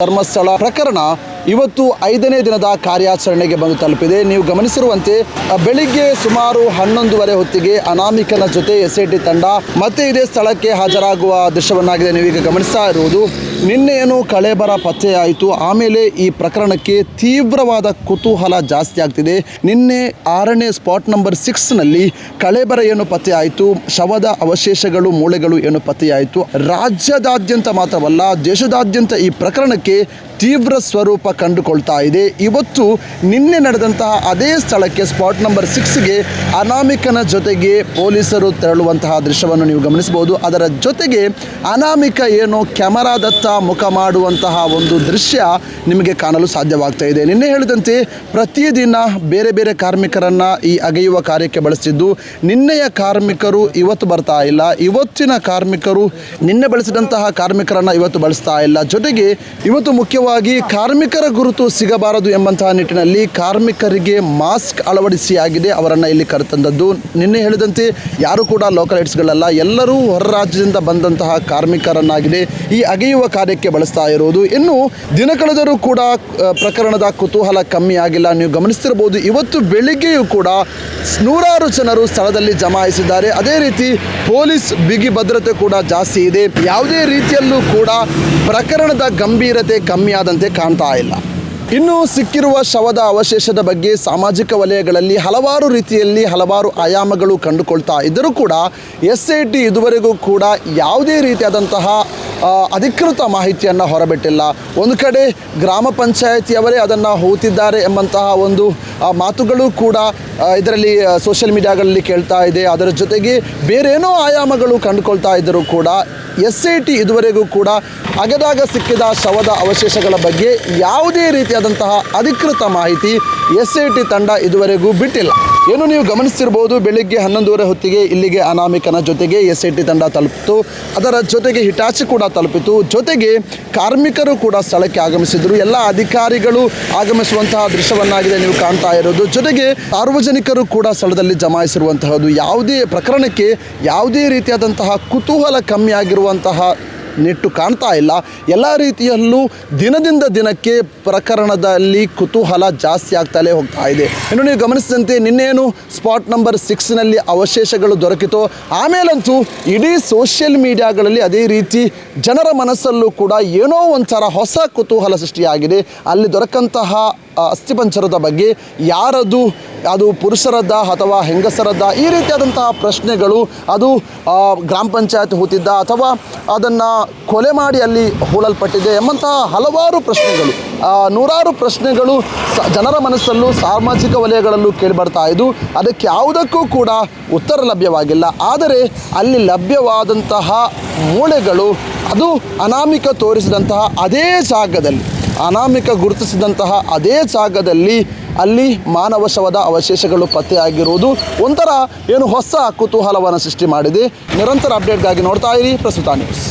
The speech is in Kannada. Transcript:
ಧರ್ಮಸ್ಥಳ ಪ್ರಕರಣ ಇವತ್ತು ಐದನೇ ದಿನದ ಕಾರ್ಯಾಚರಣೆಗೆ ಬಂದು ತಲುಪಿದೆ. ನೀವು ಗಮನಿಸಿರುವಂತೆ ಬೆಳಿಗ್ಗೆ ಸುಮಾರು ಹನ್ನೊಂದುವರೆ ಹೊತ್ತಿಗೆ ಅನಾಮಿಕನ ಜೊತೆ ಎಸ್ ಟಿ ತಂಡ ಮತ್ತೆ ಇದೇ ಸ್ಥಳಕ್ಕೆ ಹಾಜರಾಗುವ ದೃಶ್ಯವನ್ನಾಗಿದೆ. ನೀವೀಗ ಗಮನಿಸ್ತಾ ಇರುವುದು ನಿನ್ನೆ ಏನು ಕಳೆಬರ ಪತ್ತೆಯಾಯಿತು. ಆಮೇಲೆ ಈ ಪ್ರಕರಣಕ್ಕೆ ತೀವ್ರವಾದ ಕುತೂಹಲ ಜಾಸ್ತಿ ಆಗ್ತಿದೆ. ನಿನ್ನೆ ಆರನೇ ಸ್ಪಾಟ್ ನಂಬರ್ ಸಿಕ್ಸ್ನಲ್ಲಿ ಕಳೆಬರ ಏನು ಪತ್ತೆಯಾಯಿತು, ಶವದ ಅವಶೇಷಗಳು, ಮೂಳೆಗಳು ಏನು ಪತ್ತೆಯಾಯಿತು. ರಾಜ್ಯದಾದ್ಯಂತ ಮಾತ್ರವಲ್ಲ, ದೇಶದಾದ್ಯಂತ ಈ ಪ್ರಕರಣಕ್ಕೆ ತೀವ್ರ ಸ್ವರೂಪ ಕಂಡುಕೊಳ್ತಾ ಇದೆ. ಇವತ್ತು ನಿನ್ನೆ ನಡೆದಂತಹ ಅದೇ ಸ್ಥಳಕ್ಕೆ ಸ್ಪಾಟ್ ನಂಬರ್ ಸಿಕ್ಸ್ಗೆ ಅನಾಮಿಕನ ಜೊತೆಗೆ ಪೊಲೀಸರು ತೆರಳುವಂತಹ ದೃಶ್ಯವನ್ನು ನೀವು ಗಮನಿಸಬಹುದು. ಅದರ ಜೊತೆಗೆ ಅನಾಮಿಕ ಏನು ಕ್ಯಾಮರಾದತ್ತ ಮುಖ ಮಾಡುವಂತಹ ಒಂದು ದೃಶ್ಯ ನಿಮಗೆ ಕಾಣಲು ಸಾಧ್ಯವಾಗ್ತಾ ಇದೆ. ನಿನ್ನೆ ಹೇಳಿದಂತೆ ಪ್ರತಿದಿನ ಬೇರೆ ಬೇರೆ ಕಾರ್ಮಿಕರನ್ನು ಈ ಅಗೆಯುವ ಕಾರ್ಯಕ್ಕೆ ಬಳಸಿದ್ದು ನಿನ್ನೆಯ ಕಾರ್ಮಿಕರು ಇವತ್ತು ಬರ್ತಾ ಇಲ್ಲ. ಇವತ್ತಿನ ಕಾರ್ಮಿಕರು ನಿನ್ನೆ ಬಳಸಿದಂತಹ ಕಾರ್ಮಿಕರನ್ನು ಇವತ್ತು ಬಳಸ್ತಾ ಇಲ್ಲ. ಜೊತೆಗೆ ಇವತ್ತು ಮುಖ್ಯವಾಗಿ ಕಾರ್ಮಿಕರ ಗುರುತು ಸಿಗಬಾರದು ಎಂಬಂತಹ ನಿಟ್ಟಿನಲ್ಲಿ ಕಾರ್ಮಿಕರಿಗೆ ಮಾಸ್ಕ್ ಅಳವಡಿಸಿ ಆಗಿದೆ ಅವರನ್ನು ಇಲ್ಲಿ ಕರೆತಂದದ್ದು. ನಿನ್ನೆ ಹೇಳಿದಂತೆ ಯಾರು ಕೂಡ ಲೋಕಲೈಟ್ಸ್ ಗಳಲ್ಲ ಎಲ್ಲರೂ ಹೊರ ರಾಜ್ಯದಿಂದ ಬಂದಂತಹ ಕಾರ್ಮಿಕರನ್ನಾಗಿದೆ. ಈ ಅಗೆಯುವ ಕಾರ್ಯಕ್ಕೆ ಬಳಸ್ತಾ ಇರುವುದು. ಇನ್ನು ದಿನ ಕಳೆದರೂ ಕೂಡ ಪ್ರಕರಣದ ಕುತೂಹಲ ಕಮ್ಮಿ ಆಗಿಲ್ಲ ನೀವು ಗಮನಿಸ್ತಿರಬಹುದು, ಇವತ್ತು ಬೆಳಿಗ್ಗೆಯೂ ಕೂಡ ನೂರಾರು ಜನರು ಸ್ಥಳದಲ್ಲಿ ಜಮಾಯಿಸಿದ್ದಾರೆ. ಅದೇ ರೀತಿ ಪೊಲೀಸ್ ಬಿಗಿ ಭದ್ರತೆ ಕೂಡ ಜಾಸ್ತಿ ಇದೆ. ಯಾವುದೇ ರೀತಿಯಲ್ಲೂ ಕೂಡ ಪ್ರಕರಣದ ಗಂಭೀರತೆ ಕಮ್ಮಿ ಆದಂತೆ ಕಾಣ್ತಾ ಇಲ್ಲ. ಇನ್ನು ಸಿಕ್ಕಿರುವ ಶವದ ಅವಶೇಷದ ಬಗ್ಗೆ ಸಾಮಾಜಿಕ ವಲಯಗಳಲ್ಲಿ ಹಲವಾರು ರೀತಿಯಲ್ಲಿ ಹಲವಾರು ಆಯಾಮಗಳು ಕಂಡುಕೊಳ್ತಾ ಇದ್ದರೂ ಕೂಡ ಎಸ್ ಐ ಟಿ ಇದುವರೆಗೂ ಕೂಡ ಯಾವುದೇ ರೀತಿಯಾದಂತಹ ಅಧಿಕೃತ ಮಾಹಿತಿಯನ್ನು ಹೊರಬಿಟ್ಟಿಲ್ಲ. ಒಂದು ಕಡೆ ಗ್ರಾಮ ಪಂಚಾಯತಿಯವರೇ ಅದನ್ನು ಹೋಗುತ್ತಿದ್ದಾರೆ ಎಂಬಂತಹ ಒಂದು ಮಾತುಗಳು ಕೂಡ ಇದರಲ್ಲಿ ಸೋಷಿಯಲ್ ಮೀಡಿಯಾಗಳಲ್ಲಿ ಕೇಳ್ತಾ ಇದೆ. ಅದರ ಜೊತೆಗೆ ಬೇರೇನೋ ಆಯಾಮಗಳು ಕಂಡುಕೊಳ್ತಾ ಇದ್ದರೂ ಕೂಡ ಎಸ್ ಐ ಟಿ ಇದುವರೆಗೂ ಕೂಡ ಅಗದಾಗ ಸಿಕ್ಕಿದ ಶವದ ಅವಶೇಷಗಳ ಬಗ್ಗೆ ಯಾವುದೇ ರೀತಿಯಾದಂತಹ ಅಧಿಕೃತ ಮಾಹಿತಿ ಎಸ್ ಐ ಟಿ ತಂಡ ಇದುವರೆಗೂ ಬಿಟ್ಟಿಲ್ಲ. ಏನು ನೀವು ಗಮನಿಸಿರ್ಬೋದು ಬೆಳಿಗ್ಗೆ ಹನ್ನೊಂದುವರೆ ಹೊತ್ತಿಗೆ ಇಲ್ಲಿಗೆ ಅನಾಮಿಕನ ಜೊತೆಗೆ ಎಸ್ ಐ ಟಿ ತಂಡ ತಲುಪಿತು. ಅದರ ಜೊತೆಗೆ ಹಿಟಾಚಿ ಕೂಡ ತಲುಪಿತು. ಜೊತೆಗೆ ಕಾರ್ಮಿಕರು ಕೂಡ ಸ್ಥಳಕ್ಕೆ ಆಗಮಿಸಿದರು. ಎಲ್ಲ ಅಧಿಕಾರಿಗಳು ಆಗಮಿಸುವಂತಹ ದೃಶ್ಯವನ್ನಾಗಿದೆ ನೀವು ಕಾಣ್ತಾ ಇರೋದು. ಜೊತೆಗೆ ಸಾರ್ವಜನಿಕರು ಕೂಡ ಸ್ಥಳದಲ್ಲಿ ಜಮಾಯಿಸಿರುವಂತಹದ್ದು. ಯಾವುದೇ ಪ್ರಕರಣಕ್ಕೆ ಯಾವುದೇ ರೀತಿಯಾದಂತಹ ಕುತೂಹಲ ಕಮ್ಮಿ ಆಗಿರುವಂತಹ ನೆಟ್ಟು ಕಾಣ್ತಾ ಇಲ್ಲ. ಎಲ್ಲ ರೀತಿಯಲ್ಲೂ ದಿನದಿಂದ ದಿನಕ್ಕೆ ಪ್ರಕರಣದಲ್ಲಿ ಕುತೂಹಲ ಜಾಸ್ತಿ ಆಗ್ತಲೇ ಹೋಗ್ತಾ ಇದೆ. ಇನ್ನು ನೀವು ಗಮನಿಸಿದಂತೆ ನಿನ್ನೇನು ಸ್ಪಾಟ್ ನಂಬರ್ ಸಿಕ್ಸ್ನಲ್ಲಿ ಅವಶೇಷಗಳು ದೊರಕಿತೋ, ಆಮೇಲಂತೂ ಇಡೀ ಸೋಷಿಯಲ್ ಮೀಡಿಯಾಗಳಲ್ಲಿ ಅದೇ ರೀತಿ ಜನರ ಮನಸ್ಸಲ್ಲೂ ಕೂಡ ಏನೋ ಒಂಥರ ಹೊಸ ಕುತೂಹಲ ಸೃಷ್ಟಿಯಾಗಿದೆ. ಅಲ್ಲಿ ದೊರಕಂತಹ ಅಸ್ಥಿಪಂಚರದ ಬಗ್ಗೆ ಯಾರದು ಅದು ಪುರುಷರದ್ದ ಅಥವಾ ಹೆಂಗಸರದ್ದ ಈ ರೀತಿಯಾದಂತಹ ಪ್ರಶ್ನೆಗಳು ಅದು ಗ್ರಾಮ ಪಂಚಾಯತ್ ಹೂತಿದ್ದ ಅಥವಾ ಅದನ್ನು ಕೊಲೆ ಮಾಡಿ ಅಲ್ಲಿ ಹೂಳಲ್ಪಟ್ಟಿದೆ ಎಂಬಂತಹ ಹಲವಾರು ಪ್ರಶ್ನೆಗಳು ನೂರಾರು ಪ್ರಶ್ನೆಗಳು ಜನರ ಮನಸ್ಸಲ್ಲೂ ಸಾಮಾಜಿಕ ವಲಯಗಳಲ್ಲೂ ಕೇಳಿಬರ್ತಾ ಇದ್ದು ಅದಕ್ಕೆ ಯಾವುದಕ್ಕೂ ಕೂಡ ಉತ್ತರ ಲಭ್ಯವಾಗಿಲ್ಲ. ಆದರೆ ಅಲ್ಲಿ ಲಭ್ಯವಾದಂತಹ ಮೂಳೆಗಳು ಅದು ಅನಾಮಿಕ ತೋರಿಸಿದಂತಹ ಅದೇ ಜಾಗದಲ್ಲಿ ಅನಾಮಿಕ ಗುರುತಿಸಿದಂತಹ ಅದೇ ಜಾಗದಲ್ಲಿ ಅಲ್ಲಿ ಮಾನವ ಶವದ ಅವಶೇಷಗಳು ಪತ್ತೆಯಾಗಿರುವುದು ಒಂಥರ ಏನು ಹೊಸ ಕುತೂಹಲವನ್ನು ಸೃಷ್ಟಿ ಮಾಡಿದೆ. ನಿರಂತರ ಅಪ್ಡೇಟ್ಗಾಗಿ ನೋಡ್ತಾ ಇರಿ ಪ್ರಸ್ತುತ ನ್ಯೂಸ್